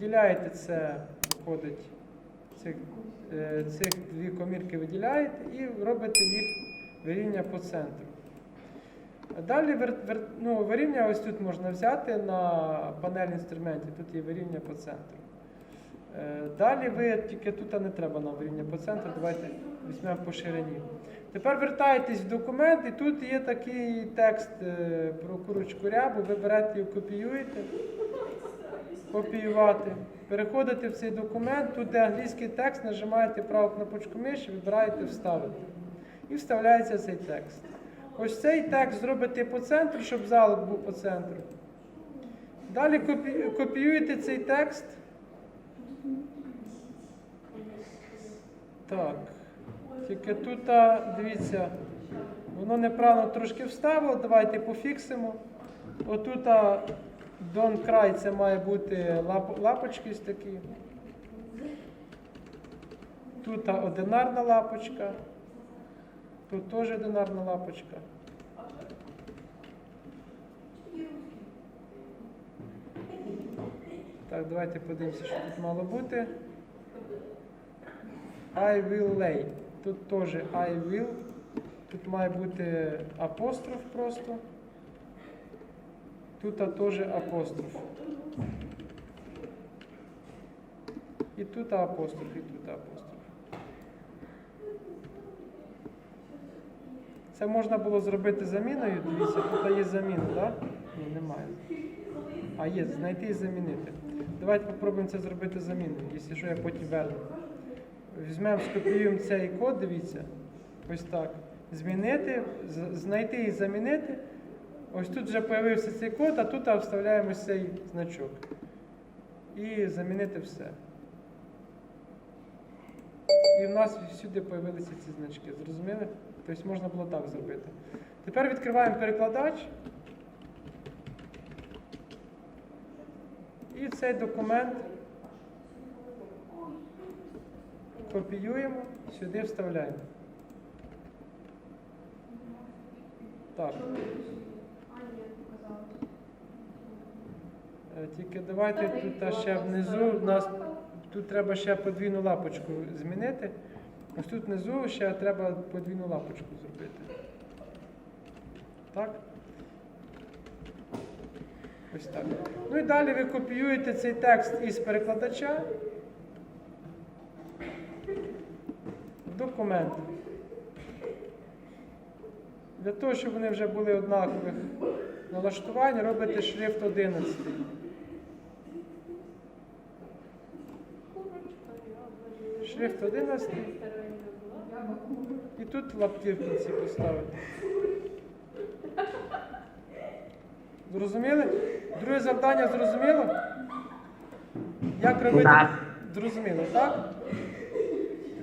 Виділяєте це, виходить, цих, е, цих дві комірки виділяєте і робите їх вирівняння по центру. Далі вер, ну, вирівняння ось тут можна взяти на панель інструментів, тут є вирівняння по центру. Е, Далі ви тільки тут не треба нам вирівняння по центру, давайте візьмемо по ширині. Тепер вертаєтесь в документ, і тут є такий текст е, про курочку рябу, ви берете і копіюєте, копіювати. Переходите в цей документ, тут де англійський текст, нажимаєте праву кнопочку миші, вибираєте вставити. І вставляється цей текст. Ось цей текст зробите по центру, щоб залик був по центру. Далі копі- копіюєте цей текст. Так. Тільки тут, дивіться, воно неправильно трошки вставило, давайте пофіксимо. Отут Don't Cry це має бути лап, лапочки ось такі. Тут одинарна лапочка. Тут теж одинарна лапочка. Так, давайте подивимося, що тут мало бути. I will lay. Тут теж I will. Тут має бути апостроф просто. Тут теж апостроф. І тут апостроф, і тут апостроф. Це можна було зробити заміною. Дивіться, тут є заміна, так? Ні, немає. А є, знайти і замінити. Давайте спробуємо це зробити заміною, якщо що я потім верну. Візьмемо, скопіюємо цей код, дивіться. Ось так. Змінити, знайти і замінити. Ось тут вже з'явився цей код, а тут вставляємо цей значок. І замінити все. І в нас всюди з'явилися ці значки. Зрозуміли? Тобто можна було так зробити. Тепер відкриваємо перекладач. І цей документ копіюємо, сюди вставляємо. Так. Тільки давайте тут ще внизу нас тут треба ще подвійну лапочку змінити. Ось тут внизу ще треба подвійну лапочку зробити. Так? Ось так. Ну і далі ви копіюєте цей текст із перекладача в документ. Для того, щоб вони вже були однакових налаштувань, робите шрифт 11. Шрифт 11. І тут лапки в кінці поставити. Зрозуміли? Друге завдання зрозуміло? Як робити? Зрозуміло, так?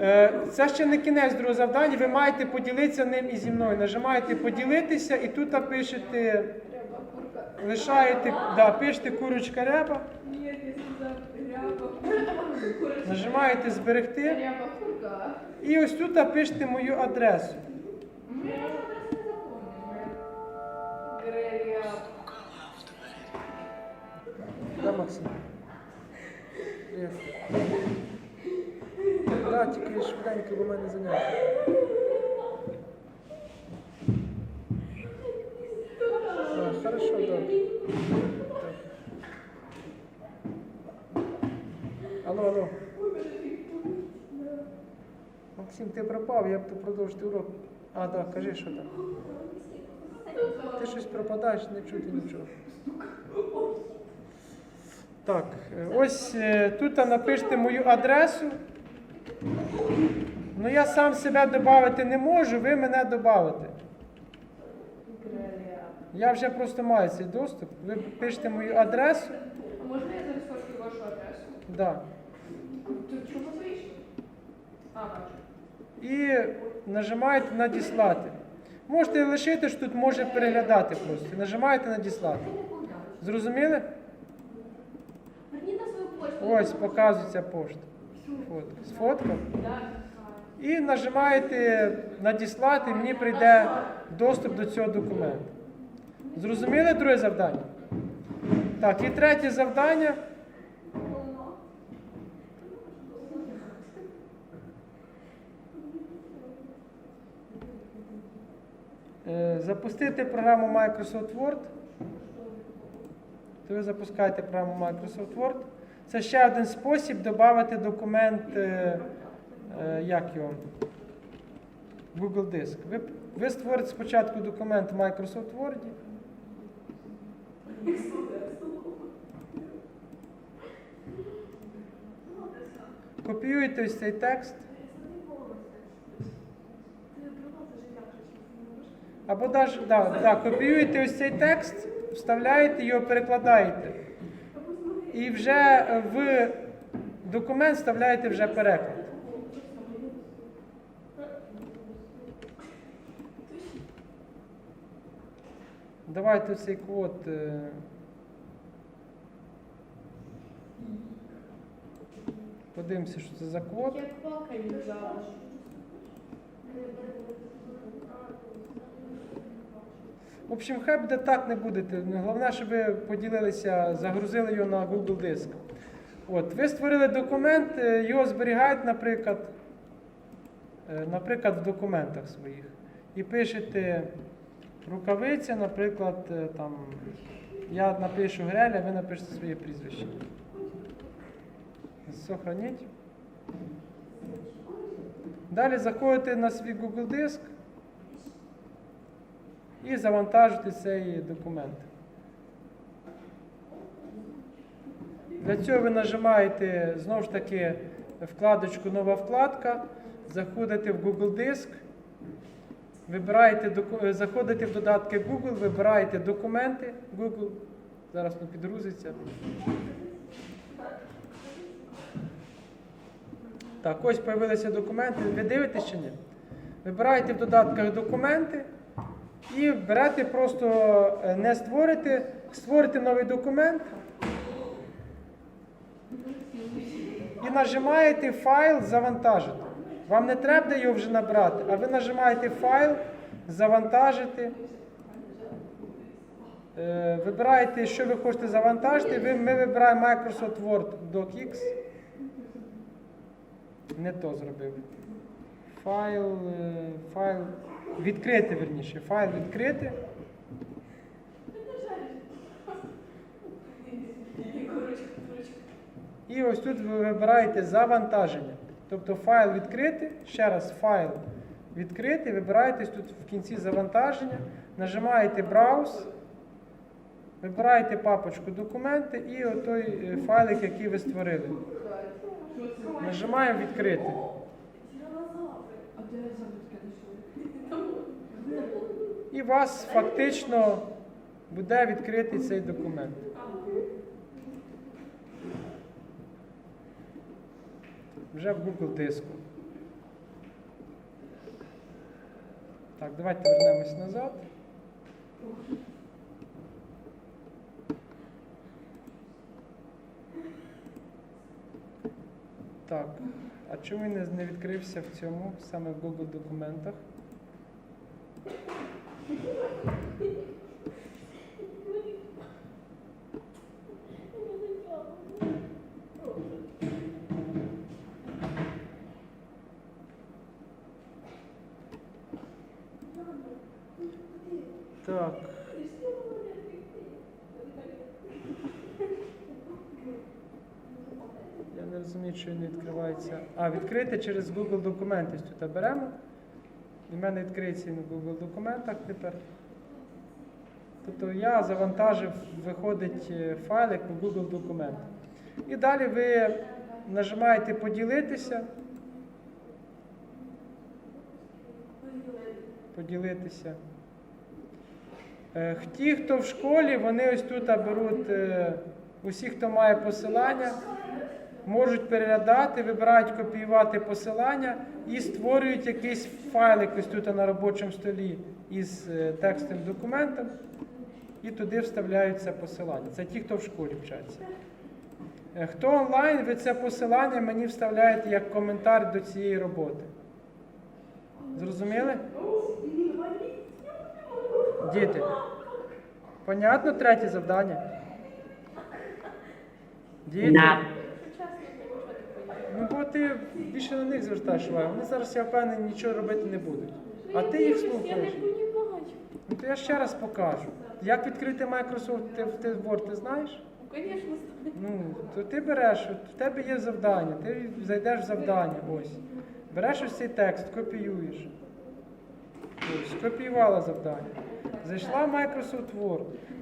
Е, Це ще не кінець другого завдання, ви маєте поділитися ним і зі мною. Нажимаєте поділитися і тут пишете, лишаєте, да, пишете курочка ряба, нажимаєте зберегти і ось тут пишете мою адресу. Да, Максим? Привіт. Да, тільки швиденько, бо мене заняття. Хорошо, добре. Алло, алло. Максим, ти пропав, я б то продовжити урок. А, так, да, кажи, що там. Ти щось пропадаєш, не чути нічого. Так, е, ось е, тут напишете мою адресу. Ну я сам себе додати не можу, ви мене додавите. Я вже просто маю цей доступ. Ви пишете мою адресу. А можна я зараз хочу вашу адресу? Да. А, бачу. І нажимаєте надіслати. Можете лишити, що тут може переглядати просто. Нажимаєте надіслати. Зрозуміли? Ось показується пошта. Фотка. Сфоткав. І нажимаєте надіслати, і мені прийде доступ до цього документу. Зрозуміли друге завдання? Так, і третє завдання. Е, Запустити програму Microsoft Word. То ви запускаєте програму Microsoft Word. Це ще один спосіб додати документ, е, е, як його, Google Диск. Ви, ви створите спочатку документ в Microsoft Word. Копіюєте ось цей текст. Або даже, да, да, копіюєте ось цей текст, вставляєте його, перекладаєте. І вже е, в документ вставляєте вже переклад. Давайте цей код. е, Подивимося, що це за код. Як плакаю зараз. В общем, хай буде так, не будете. Головне, щоб ви поділилися, загрузили його на Google диск. От, ви створили документ, е, його зберігають, наприклад, е, наприклад, в документах своїх. І пишете рукавиця, наприклад, е, там, я напишу Грель, а ви напишете своє прізвище. Сохраніть. Далі заходите на свій Google диск і завантажити цей документ. Для цього ви нажимаєте знову ж таки вкладочку Нова вкладка, заходите в Google диск, вибираєте, е, заходите в додатки Google, вибираєте документи Google. Зараз воно підгрузиться. Так, ось з'явилися документи. Ви дивитесь чи ні? Вибираєте в додатках документи і берете просто е, не створити, створити новий документ і нажимаєте файл завантажити. Вам не треба його вже набрати, а ви нажимаєте файл, завантажити. Е, Вибираєте, що ви хочете завантажити. Ми вибираємо Microsoft Word DocX. Не то зробив. Файл, е, файл відкрити, верніше. Файл відкрити. І ось тут ви вибираєте завантаження. Тобто файл відкрити, ще раз файл відкрити, вибираєте тут в кінці завантаження, нажимаєте Browse, вибираєте папочку документи і отой е, файлик, який ви створили. Нажимаємо відкрити. І вас фактично буде відкритий цей документ. Вже в Google диску. Так, давайте вернемось назад. Так, а чому він не відкрився в цьому, саме в Google документах? Так. Я не відкривається. А, відкрити через Google документи. Тут беремо. І в мене відкриється в Google документах тепер. Тобто я завантажив, виходить е, файлик в Google документ. І далі ви нажимаєте поділитися. Поділитися. Е, Ті, хто в школі, вони ось тут беруть е, усі, хто має посилання, можуть переглядати, вибирають копіювати посилання і створюють якийсь файлик ось тут на робочому столі із е, текстовим документом, і туди вставляються посилання. Це ті, хто в школі вчаться. Е, Хто онлайн, ви це посилання мені вставляєте як коментар до цієї роботи. Зрозуміли? Діти. Понятно третє завдання? Діти. Ну бо ти більше на них звертаєш увагу. Вони зараз, я впевнений, нічого робити не будуть. А ти їх слухаєш. Ну, то я ще раз покажу. Як відкрити Microsoft Word, ти знаєш? Ну, звісно, Ну, то ти береш, от в тебе є завдання, ти зайдеш в завдання, ось. Береш ось цей текст, копіюєш. Ось, скопіювала завдання. Зайшла в Microsoft Word.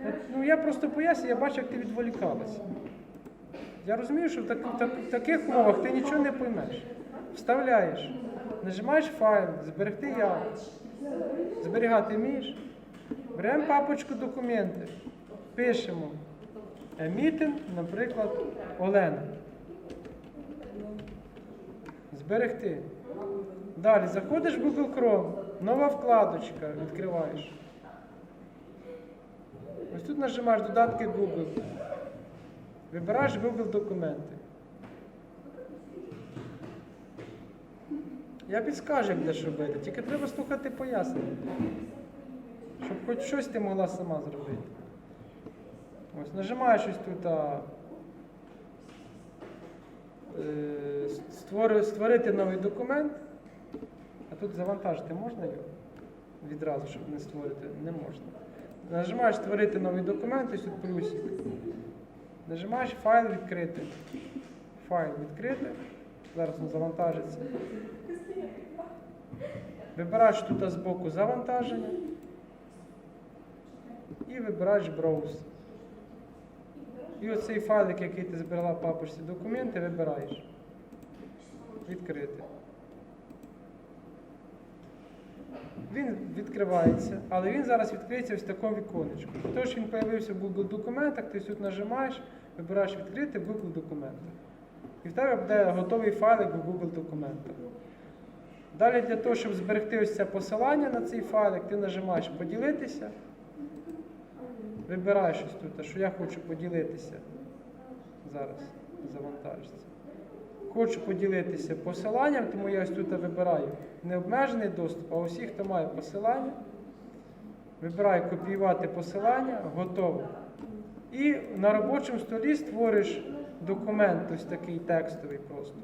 От, Ну, я просто поясню, я бачу, як ти відволікалася. Я розумію, що в, так, так- таких умовах ти нічого не поймеш. Вставляєш, нажимаєш файл, зберегти як. Зберігати вмієш. Беремо папочку документи, пишемо. Е, Мітинг, наприклад, Олена. Зберегти. Далі заходиш в Google Chrome, нова вкладочка, відкриваєш. Ось тут нажимаєш додатки Google. Вибираєш Google документи. Я підскажу, як будеш робити, тільки треба слухати пояснення. Щоб хоч щось ти могла сама зробити. Ось нажимаєш ось тут а, е, створи- створити новий документ. А тут завантажити можна його відразу, щоб не створити? Не можна. Нажимаєш створити новий документ, ось тут плюсик. Нажимаєш файл відкрити. Файл відкрити. Зараз він завантажиться. Вибираєш тут збоку завантаження і вибираєш Browse. І оцей файлик, який ти збирала в папочці документи, вибираєш. Відкрити. Він відкривається, але він зараз відкриється ось в такому віконечку. Тож він з'явився в Google документах, ти тут нажимаєш, вибираєш відкрити в Google документах. І в тебе буде готовий файлик в Google документах. Далі для того, щоб зберегти ось це посилання на цей файлик, ти нажимаєш поділитися. Вибираєш ось тут, що я хочу поділитися. Зараз завантажиться. Хочу поділитися посиланням, тому я ось тут вибираю необмежений доступ, а усі, хто має посилання. Вибираю копіювати посилання, готово. І на робочому столі створиш документ, ось такий текстовий просто.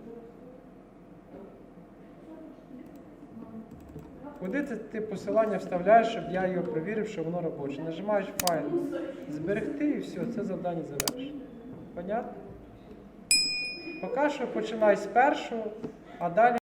Куди ти, ти посилання вставляєш, щоб я його провірив, що воно робоче. Нажимаєш файл, зберегти і все, це завдання завершено. Понятно? Поки що починай з першого, а далі.